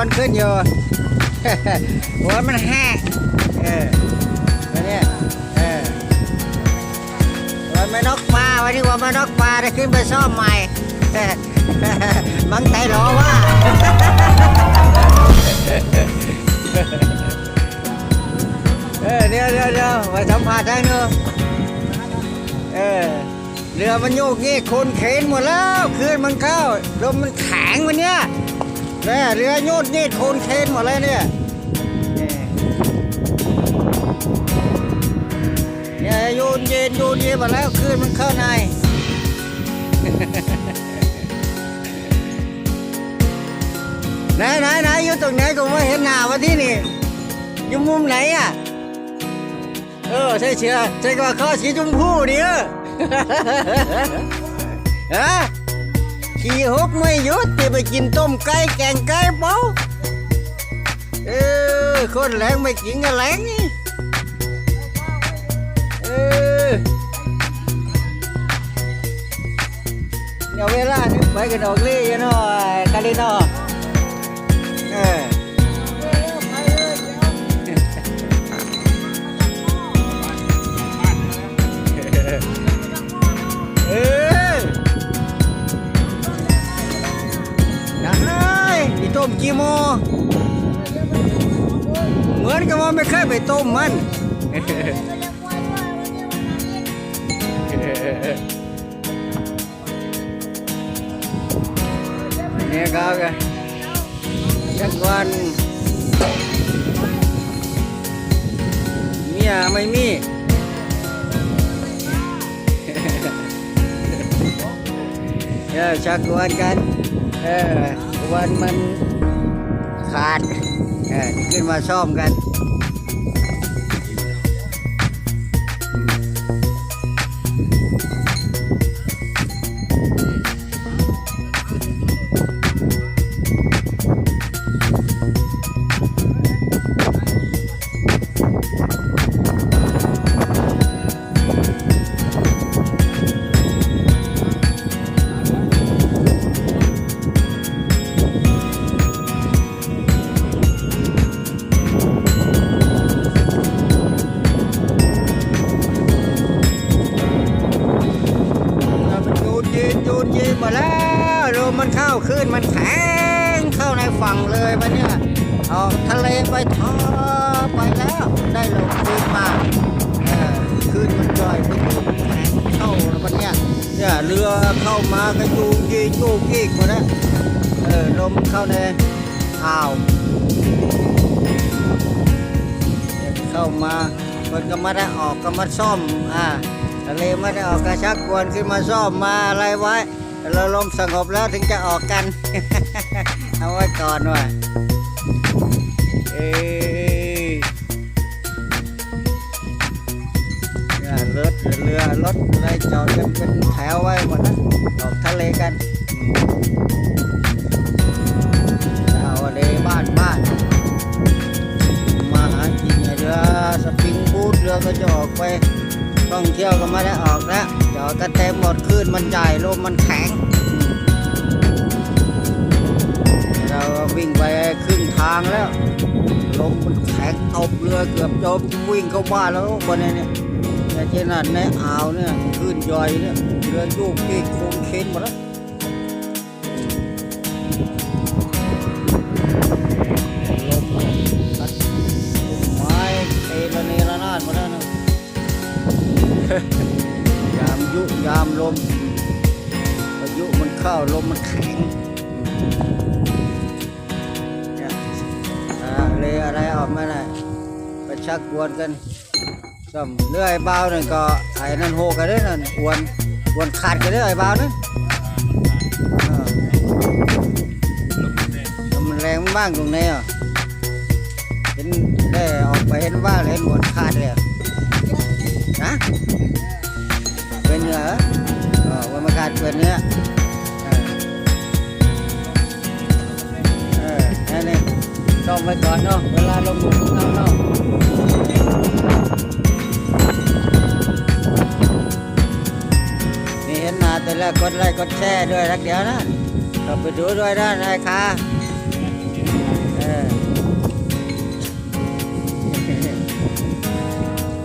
วนขึ้นอยู่หัวมันแห้งเออวันนี้เออวันไม่นกปลาวันนี้วันไม่นกปลาได้ขึ้นไปซ่อมใหม่มังไตหรอว่าเออเดี๋ยวเดี๋ยวเดี๋ยวไปสัมผัสได้เนอะเออเรือมันโยกงี้คนเข็นหมดแล้วคลื่นมันเข้าลมมันแข็งวันเนี้ย เนี่เรือโยดนี่คนเข็นหมดเลยเนี่ยเนี่ยโยนเย็นโยนเย็นหมดแล้วคืนมันเข้าในไหนไหนไหนอยู่ตรงไหนก็ไม่เห็นหน้าวะที่นี่อยู่มุมไหนอะเออใช่เชื่อใช่ว่าข้อสีชมพูดิเออฮะ ขี่หกไม่หยุดจะไปกินต้มไก่แกงไก่เปล่าเออคนแรงไม่กินกันแรงนี่เออเดี๋ยวเวลานี่ไปกันออกลี่อยู่เนเลยเนเอ อนกับว่าไม่เคยไปต้มมันเนี่ยครับจักวันเมียไม่มีเออชักวันกัน เออวันมันขาด เออขึ้นมาซ่อมกัน เอาทะเลไปทอไปแล้ว ได้ลมขึ้นมาเออขึ้นมันย่อยไปอยู่แข็งเข้าแล้วมันเนี่ยเนี่ยเรือเข้ามาก็ยูงยียูงยีกหมดแล้วเออลมเข้าในอ่าวเข้ามามันก็ไม่ได้ออกก็มาซ่อมอ่าทะเลไม่ได้ออกกระชักกวนขึ้นมาซ่อมมาอะไรไว้เราลมสงบแล้วถึงจะออกกัน เอาไว้ก่อนว่ะ เอ้ยเนี่ยรถเรือรถอะไรจอดกันเป็นแถวไว้หมดนะออกทะเลกันเอาเลบ้านบ้านมาหากินเรือสปริงบูทเรือก็จะออกไปท่องเที่ยวก็ไม่ได้ออกแล้วจอดกันเต็มหมดคลื่นมันใหญ่ลมมันแข็งเราวิ่งไปคางแล้ว ลมมันแข็งตบเรือเกือบจมวิ่งเข้าบ้านแล้วบนนี้เนี่ยแต่เช่นนั้นในอ่าวเนี่ยคลื่นย่อยเนี่ยเรือโยกเกกโค้งเค้นหมดแล้วลมไม้เทระเนระนาดหมดแล้วนะยามยุยามลมพายุมันเข้าลมมันแข็ง เลยอะไรออกมาหน่อยไปชักกวนกันซ้ำเรื่อยเบาหนึ่งก็ไอ้นั่นโหกันเด้อนั่นอวนอวนขาดกันเด้อไอ้เบานั่นอ่าแล้วมันแรงบ้างตรงนี้อะเห็นได้ออกไปเห็นบ้างเห็นหมดขาดเลยอะนะเป็นเนื้อเหรอวันประกาศเป็นเนื้อเออเออนั่นเอง ซ่องไปก่อนเนาะเวลาลงมือทุกท่านเนาะมีเห็นมาแต่ละกดไลค์กดแชร์ด้วยรักเดียวนะก็ไปดูด้วยนะนายคะ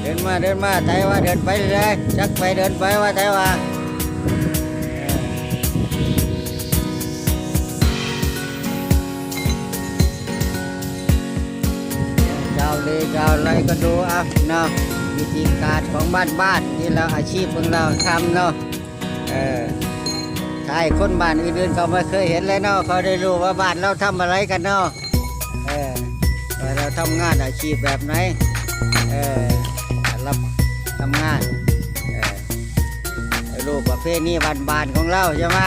เดินมาเดินมาไทยว่าเดินไปเลยชักไปเดินไปว่าไทยว่า เจ้าเลยจ้าอะไรก็ดูเอาเนาะวิธีการของบ้านบ้านที่เราอาชีพของเราทำเนาะเออใช่คนบ้านอื่นๆเขาไม่เคยเห็นเลยเนาะเขาได้รู้ว่าบ้านเราทำอะไรกันเนาะเออว่าเราทำงานอาชีพแบบไหนเออรับทำงานเออรูปประเภทนี้บ้านๆของเราใช่ไหม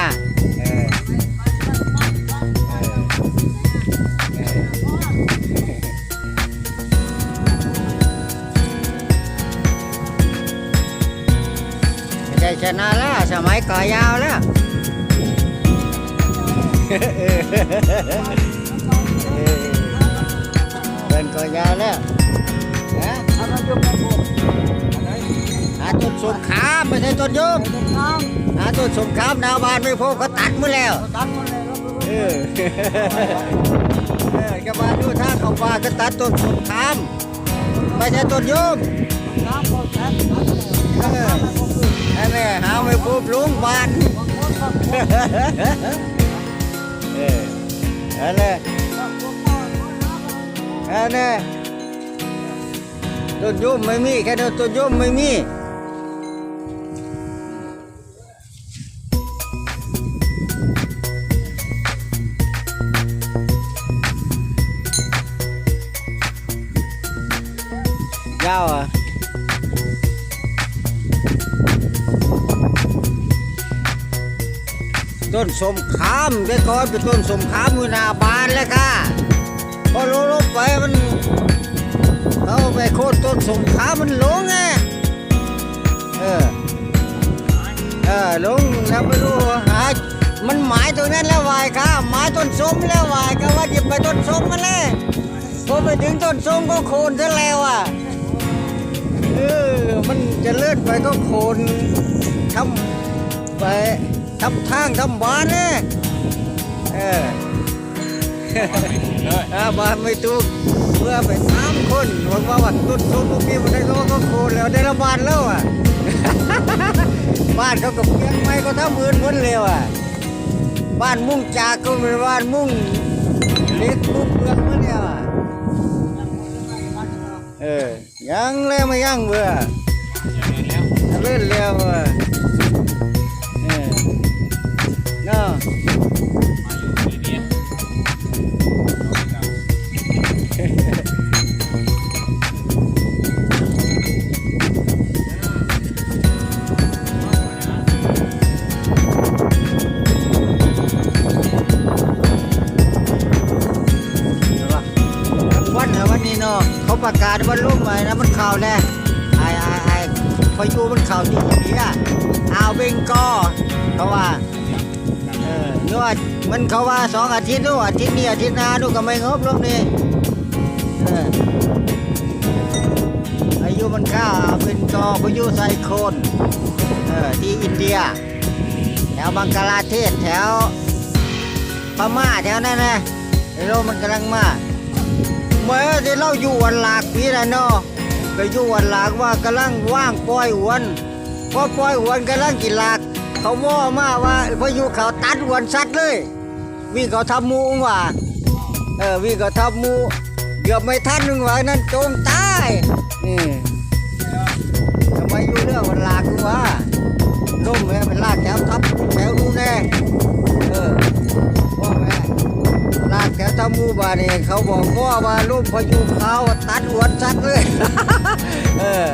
ชนะแล้วสมัยก่อยาวแล้วเออเป็นก่อยาวแล้วนะเอามาจุ่มกันผมหาต้นสมขามไม่ใช่ต้นยุบต้นน้หาต้นสมขามดาวบานไม่พบก็ตัดมือแล้วตัดมันเลยแล้วเออเออก็มาดูทาเขาว่าก็ตัดต้นสมขามไม่ใช่ต้นยุบน้ำก็แทบตัด เลยเอออันนี้หาไม่พบลุงบานบางคนก็เอออันนี้อันนี้ต้นยุบไม่มีแค่นั้นต้นยุบไม่มียาวอะ ต้นสมขามแต่ก่อนเป็นต้นสมขามอยู่หน้าบ้านเลยค่ะพอลงลงไปมันเขาไปโค่นต้นสมขามมันหลงไงเออเออหลงแล้วไม่รู้หามันหมายตรงนั้นแล้ววายค่ะหมายต้นสมแล้ววายก็ว่าหยิบไปต้นสมมาเลยพอไปถึงต้นสมก็โค่นซะแล้วอะเออมันจะเลื่อนไปก็โค่นทำไป ทำทางทำบ้านเนี่ยเอออาบ้านไม่ถูกเมื่อไปถามคนบอกว่าว่าต้นส้มพวกนี้มันได้ก็ก็โคนแล้วได้ละบานแล้วอะบ้านเขากับเพียงไม้ก็ทำอื่นหมดเลยอะบ้านมุ่งจากก็เป็นบ้านมุ่งเล็กมุ่งเปลือกหมดแล้วอะเออยังแล้วไม่ยังเบื่อเล่นแล้วอะเออ เนาะวันน่ะวันนี้เนาะเขาประกาศวันรุ่มไปนะมันข่าวแน่ไอ้ไอ้ไอ้พายุมันข่าวที่นี่อะเอาเบงกอเขาว่า นี่ว่ามันเขาว่าสองอาทิตย์นู่อาทิตย์นี้อาทิตย์หน้านู่ก็ไม่งบลงนี่อายุมันเข้าอ่าวเบงกอพายุไซโคลนเออที่อินเดีย แถวบังกลาเทศแถวพม่าแถวนั้นนะไอ้โรคมันกำลังมาเมื่อที่เราอยู่วันหลากปีนะเนาะก็อยู่วันหลากว่ากำลังว่างปล่อยอวนพอปล่อยอวนกำลังกินหลาก เขาว่ามาว่าพายุเขาตัดอวนสัตว์เลย วิ่งเขาทำมูว่ะเออวิ่งเขาทำมูเกือบไม่ทันนึงว่านั้นจมตายนี่ทำไมอยู่เรื่องวันลากกูวะล่มแม่เป็นลากแถวทับแถวนู่นแน่เออว่าแม่ลาดแถวตะมูบาเนี่ยเขาบอกว่าว่าลูกพายุเขาตัดหัวชัดเลยเออ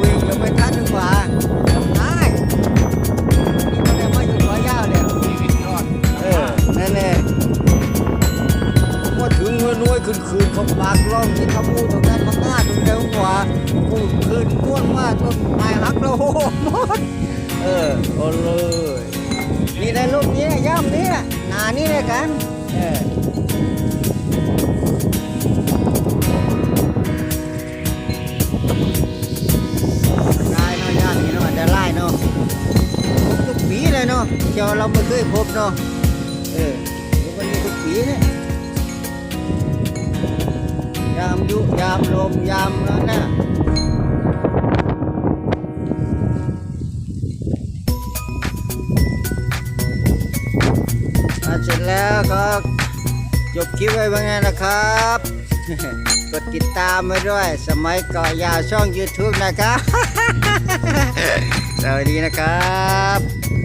วิ่งเก็ไม่ทันนึงว่า ถึงเมื่อน้อยขึ้นคืนเขาปากร่องที่ตะมูตรงนั้นมันง่าตรงเดียวกว่าพูดคืนม้วนมากต้นไม้รักเราโหหมดเออโอ้เลยนี่ในรูปนี้ย่ำนี้หนานี่เลยกันเออไล่เนาะย่านนี้เนาะอันตรายเนาะทุกปีเลยเนาะเจ้าเราไม่เคยพบเนาะ เออวันนี้ทุกปีเนี่ย ยามยุยามลมยามนี่วนะเสร็จแล้วก็จบคลิปไว้เป็นไงนะครับ กดติดตามไว้ด้วย สมัยก่อยาวช่อง YouTube นะครับ สวัสดีนะครับ